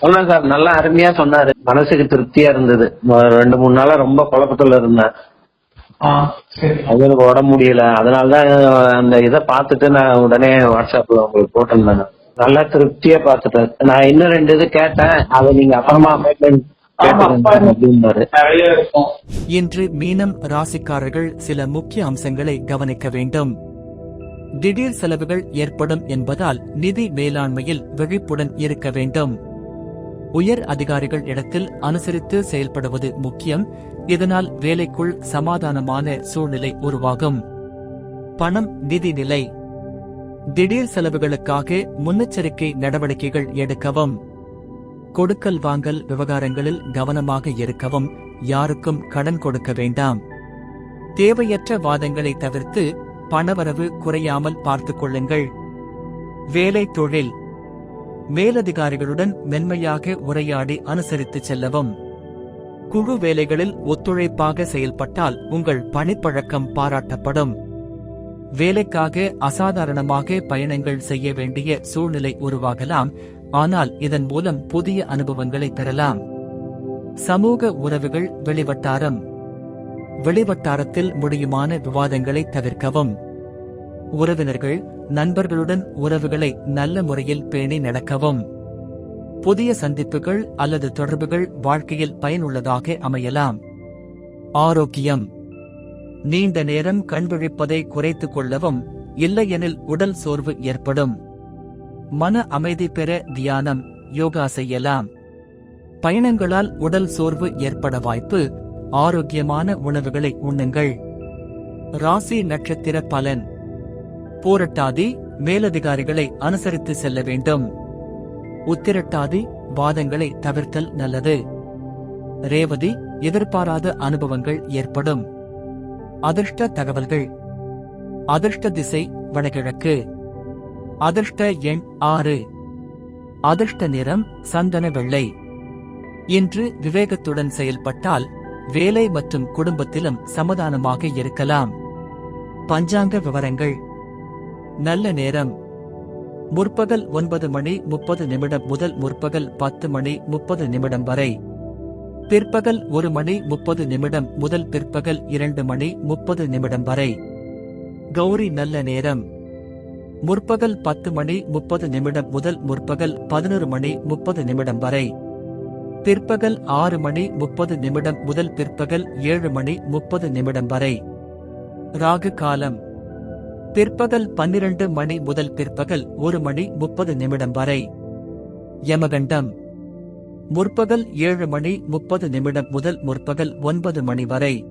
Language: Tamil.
சொன்னேன் சார். நல்லா அருமையா சொன்னாரு. மனசுக்கு திருப்தியா இருந்தது. ரெண்டு மூணு நாளா ரொம்ப குழப்பத்துல இருந்தேன். ஆ சரி. அவங்களுக்கு உடம்பு முடியல. அதனாலதான் அந்த இதை பார்த்துட்டு நான் உடனே வாட்ஸ்அப்ல உங்களுக்கு போட்டிருந்தேன் நல்லா திருப்தியா பார்த்துட்டேன். நான் இன்னும் ரெண்டு இது கேட்டேன். அதை நீங்க அப்புறமா அப்பாயின்மெண்ட் ஆமா, இன்று மீனம் ராசிக்காரர்கள் சில முக்கிய அம்சங்களை கவனிக்க வேண்டும். திடீர் செலவுகள் ஏற்படும் என்பதால் நிதி மேலாண்மையில் விழிப்புடன் இருக்க வேண்டும். உயர் அதிகாரிகள் இடத்தில் அனுசரித்து செயல்படுவது முக்கியம். இதனால் வேலைக்குள் சமாதானமான சூழ்நிலை உருவாகும். பணம் நிதி நிலை. திடீர் செலவுகளுக்காக முன்னெச்சரிக்கை நடவடிக்கைகள் எடுக்கவும். கொடுக்கல் வாங்கல் விவகாரங்களில் கவனமாக இருக்கவும். யாருக்கும் கடன் கொடுக்க வேண்டாம். தேவையற்ற வாதங்களை தவிர்த்து பணவரவு குறையாமல் பார்த்துக் கொள்ளுங்கள். வேலை தொழில். மேலதிகாரிகளுடன் மென்மையாக உரையாடி அனுசரித்து செல்லவும். குழு வேலைகளில் ஒத்துழைப்பாக செயல்பட்டால் உங்கள் பணிப்பழக்கம் பாராட்டப்படும். வேலைக்காக அசாதாரணமாக பயணங்கள் செய்ய வேண்டிய சூழ்நிலை உருவாகலாம் ஆனால் இதன் மூலம் புதிய அனுபவங்களை பெறலாம். சமூக உறவுகள் வெளிவட்டாரம். வெளிவட்டாரத்தில் முடியுமான விவாதங்களை தவிர்க்கவும். உறவினர்கள் நண்பர்களுடன் உறவுகளை நல்ல முறையில் பேணி நடக்கவும். புதிய சந்திப்புகள் அல்லது தொடர்புகள் வாழ்க்கையில் பயனுள்ளதாக அமையலாம். ஆரோக்கியம். நீண்ட நேரம் கண்விழிப்பதை குறைத்துக் கொள்ளவும் இல்லையெனில் உடல் சோர்வு ஏற்படும். மன அமைதி பெற தியானம் யோகா செய்யலாம். பயணங்களால் உடல் சோர்வு ஏற்பட வாய்ப்பு ஆரோக்கியமான உணவுகளை உண்ணுங்கள். ராசி நட்சத்திர பலன். போரட்டாதி மேலதிகாரிகளை அனுசரித்து செல்ல வேண்டும். உத்திரட்டாதி வாதங்களை தவிர்த்தல் நல்லது. ரேவதி எதிர்பாராத அனுபவங்கள் ஏற்படும். அதிர்ஷ்ட தகவல்கள். அதிர்ஷ்ட திசை வடகிழக்கு. அதிர்ஷ்ட எண் ஆறு. அதிர்ஷ்ட நிறம் சந்தன வெள்ளை. இன்று விவேகத்துடன் செயல்பட்டால் வேலை மற்றும் குடும்பத்திலும் சமாதானமாக இருக்கலாம். பஞ்சாங்க விவரங்கள். நல்ல நேரம். முற்பகல் ஒன்பது மணி முப்பது நிமிடம் முதல் முற்பகல் பத்து மணி முப்பது நிமிடம் வரை. பிற்பகல் ஒரு மணி முப்பது நிமிடம் முதல் பிற்பகல் இரண்டு மணி முப்பது நிமிடம் வரை. கௌரி நல்ல நேரம். முற்பகல் பத்து மணி முப்பது நிமிடம் முதல் முற்பகல் பதினொரு மணி முப்பது நிமிடம் வரை. பிற்பகல் ஆறு மணி முப்பது நிமிடம் முதல் பிற்பகல் ஏழு மணி முப்பது நிமிடம் வரை. ராகு காலம். பிற்பகல் பன்னிரண்டு மணி முதல் பிற்பகல் ஒரு மணி முப்பது நிமிடம் வரை. யமகண்டம். முற்பகல் ஏழு மணி முப்பது நிமிடம் முதல் முற்பகல் ஒன்பது மணி வரை.